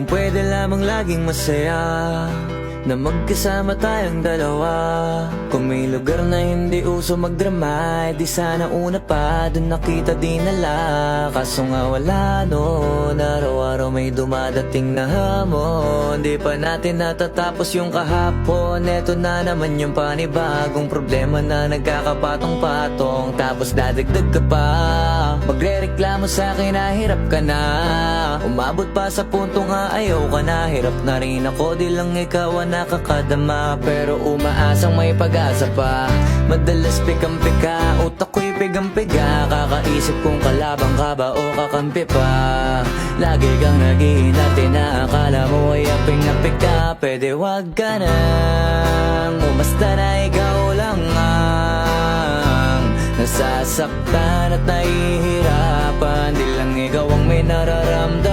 Kung pwede lamang laging masaya Na magkasama tayong dalawa. Kung may lugar na hindi uso magdrama eh, Di sana una pa Doon nakita dinala Kaso nga wala noon Araw-araw may dumadating na hamon. Di pa natin natatapos yung kahapon. Eto na naman yung panibagong problema na nagkakapatong-patong Tapos dadagdag ka pa. Magre-reklamo sa akin na hirap ka na Umabot pa sa punto nga ayaw ka na. Hirap na rin ako di lang ikaw ang nakakadama. Pero umaasang may pag-asa pa. Madalas pikam-pika Utak ko'y pigang-piga Kakaisip kung kalabang ka ba o kakampi pa. Lagi kang naghihinati na akala mo ay aping-apik ka. Pwede wag ka nang Umasta na ikaw lang ang Nasasaktan at nahihirapan. Di lang ikaw ang may nararamdaman